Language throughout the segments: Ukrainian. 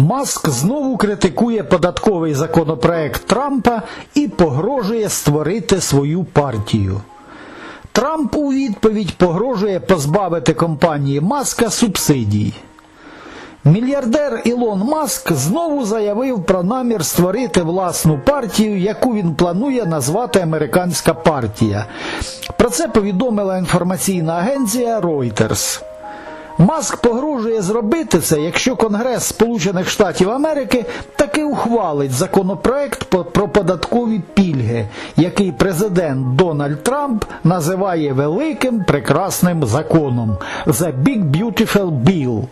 Маск знову критикує податковий законопроект Трампа і погрожує створити свою партію. Трамп у відповідь погрожує позбавити компанії Маска субсидій. Мільярдер Ілон Маск знову заявив про намір створити власну партію, яку він планує назвати Американська партія. Про це повідомила інформаційна агенція Reuters. Маск погрожує зробити це, якщо Конгрес Сполучених Штатів Америки таки ухвалить законопроект про податкові пільги, який президент Дональд Трамп називає великим прекрасним законом The Big Beautiful Bill.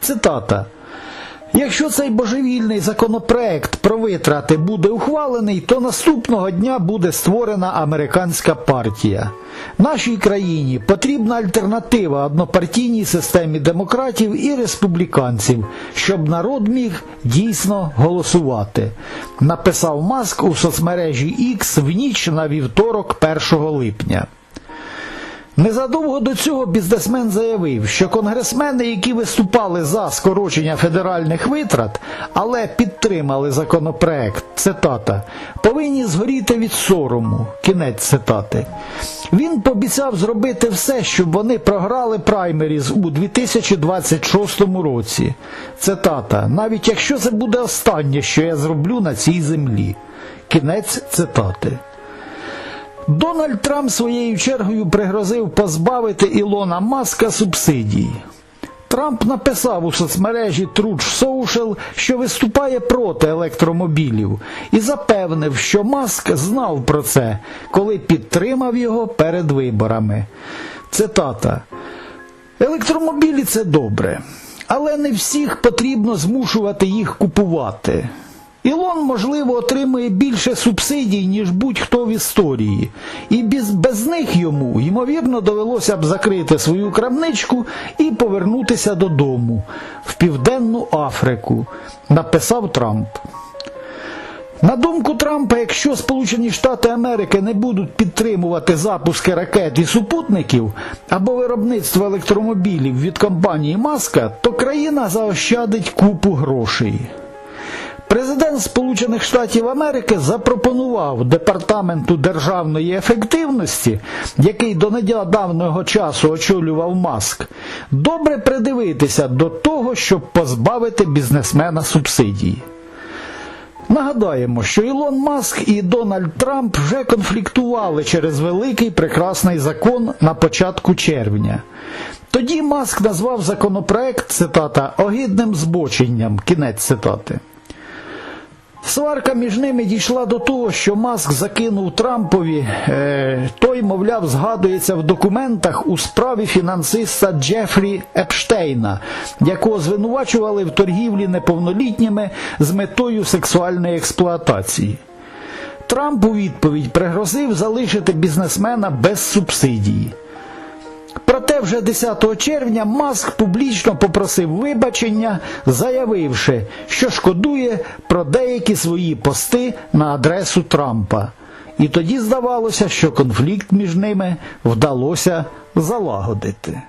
Цитата. Якщо цей божевільний законопроект про витрати буде ухвалений, то наступного дня буде створена американська партія. Нашій країні потрібна альтернатива однопартійній системі демократів і республіканців, щоб народ міг дійсно голосувати, написав Маск у соцмережі X в ніч на вівторок 1 липня. Незадовго до цього бізнесмен заявив, що конгресмени, які виступали за скорочення федеральних витрат, але підтримали законопроект, цитата, повинні згоріти від сорому. Кінець цитати. Він пообіцяв зробити все, щоб вони програли праймеріз у 2026 році. Цитата. Навіть якщо це буде останнє, що я зроблю на цій землі. Кінець цитати. Дональд Трамп своєю чергою пригрозив позбавити Ілона Маска субсидій. Трамп написав у соцмережі Truth Social, що виступає проти електромобілів, і запевнив, що Маск знав про це, коли підтримав його перед виборами. Цитата. Електромобілі це добре, але не всіх потрібно змушувати їх купувати. Ілон, можливо, отримує більше субсидій, ніж будь-хто в історії, і без, без них йому, ймовірно, довелося б закрити свою крамничку і повернутися додому в Південну Африку, написав Трамп. На думку Трампа, якщо Сполучені Штати Америки не будуть підтримувати запуски ракет і супутників або виробництво електромобілів від компанії Маска, то країна заощадить купу грошей. Президент Сполучених Штатів Америки запропонував Департаменту державної ефективності, який до недавнього часу очолював Маск, добре придивитися до того, щоб позбавити бізнесмена субсидій. Нагадаємо, що Ілон Маск і Дональд Трамп вже конфліктували через великий прекрасний закон на початку червня. Тоді Маск назвав законопроект, цитата, огидним збоченням, кінець цитати. Сварка між ними дійшла до того, що Маск закинув Трампові, е, той, мовляв, згадується в документах у справі фінансиста Джефрі Епштейна, якого звинувачували в торгівлі неповнолітніми з метою сексуальної експлуатації. Трамп у відповідь пригрозив залишити бізнесмена без субсидії. Проте вже 10 червня Маск публічно попросив вибачення, заявивши, що шкодує про деякі свої пости на адресу Трампа. І тоді здавалося, що конфлікт між ними вдалося залагодити.